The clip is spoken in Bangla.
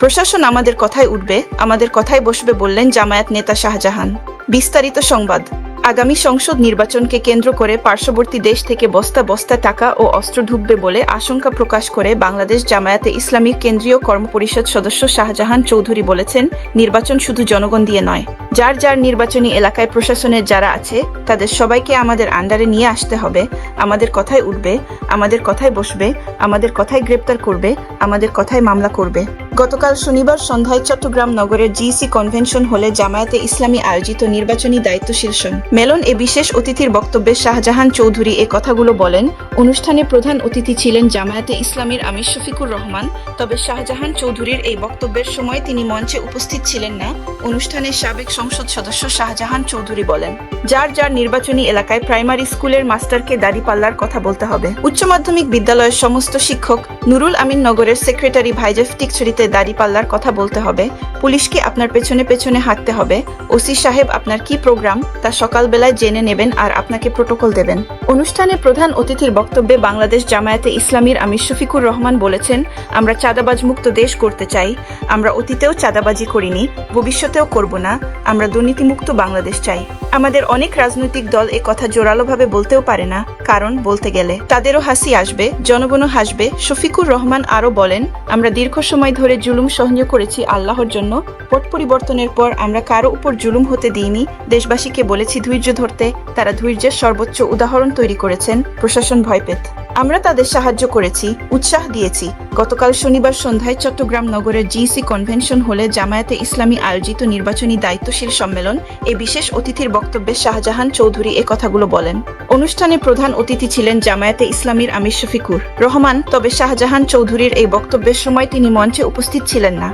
প্রশাসন আমাদের কথায় উঠবে, আমাদের কথায় বসবে বললেন জামায়াত নেতা শাহজাহান। বিস্তারিত সংবাদ। আগামী সংসদ নির্বাচনকে কেন্দ্র করে পার্শ্ববর্তী দেশ থেকে বস্তা বস্তা টাকা ও অস্ত্র ঢুকবে বলে আশঙ্কা প্রকাশ করে বাংলাদেশ জামায়াতে ইসলামীর কেন্দ্রীয় কর্মপরিষদ সদস্য শাহজাহান চৌধুরী বলেছেন, নির্বাচন শুধু জনগণ দিয়ে নয়, যার যার নির্বাচনী এলাকায় প্রশাসনের যারা আছে, তাদের সবাইকে আমাদের আন্ডারে নিয়ে আসতে হবে, আমাদের কথায় উঠবে, আমাদের কথায় বসবে, আমাদের কথায় গ্রেপ্তার করবে, আমাদের কথায় মামলা করবে। গতকাল শনিবার সন্ধ্যায় চট্টগ্রাম নগরের জিসি কনভেনশন হলে জামায়াতে ইসলামী আয়োজিত নির্বাচনী দায়িত্ব সন। মেলন এ বিশেষ অতিথির বক্তব্যে শাহজাহান চৌধুরী এ কথাগুলো বলেন, অনুষ্ঠানে প্রধান অতিথি ছিলেন জামায়াতে ইসলামীর আমির শফিকুর রহমান, তবে শাহজাহান চৌধুরীর এই বক্তব্যের সময় তিনি মঞ্চে উপস্থিত ছিলেন না। অনুষ্ঠানে সাবেক সংসদ সদস্য শাহজাহান চৌধুরী বলেন, যার যার নির্বাচনী এলাকায় প্রাইমারি স্কুলের মাস্টারকে দাড়িপাল্লার কথা বলতে হবে। উচ্চ মাধ্যমিক বিদ্যালয়ের সমস্ত শিক্ষক নুরুল আমিন নগরের সেক্রেটারি ভাইজেফ টিকছড়িতে দাড়িপাল্লার কথা বলতে হবে। পুলিশকে আপনার পেছনে পেছনে হাঁটতে হবে। ওসি সাহেব, আপনার কি প্রোগ্রাম? তা সকালবেলায় জেনে নেবেন আর আপনাকে প্রোটোকল দেবেন। অনুষ্ঠানে প্রধান অতিথির বক্তব্যে বাংলাদেশ জামায়াতে ইসলামীর আমির শফিকুর রহমান বলেছেন, আমরা চাঁদাবাজ মুক্ত দেশ করতে চাই। আমরা অতীতেও চাঁদাবাজি করিনি। ভবিষ্যতেও করব না। আমরা দুর্নীতিমুক্ত বাংলাদেশ চাই। আমাদের অনেক রাজনৈতিক দল এ কথা জোরালোভাবে বলতেও পারে না, কারণ বলতে গেলে তাদেরও হাসি আসবে, জনগণও হাসবে। শফিকুর রহমান আরও বলেন, আমরা দীর্ঘ সময় ধরে জুলুম সহ্য করেছি আল্লাহর জন্য। পট পরিবর্তনের পর আমরা কারও উপর জুলুম হতে দিইনি। দেশবাসীকে বলেছি ধৈর্য ধরতে। তারা ধৈর্যের সর্বোচ্চ উদাহরণ তৈরি করেছেন প্রশাসন ভয় পেত আমরা তাদের সাহায্য করেছি, উৎসাহ দিয়েছি। গতকাল শনিবার সন্ধ্যায় চট্টগ্রাম নগরের জিসি কনভেনশন হলে জামায়াতে ইসলামী আয়োজিত নির্বাচনী দায়িত্বশীল সম্মেলন এ বিশেষ অতিথির বক্তব্যে শাহজাহান চৌধুরী এ কথাগুলো বলেন। অনুষ্ঠানে প্রধান অতিথি ছিলেন জামায়াতে ইসলামীর আমির শফিকুর রহমান, তবে শাহজাহান চৌধুরীর এই বক্তব্যের সময় তিনি মঞ্চে উপস্থিত ছিলেন না।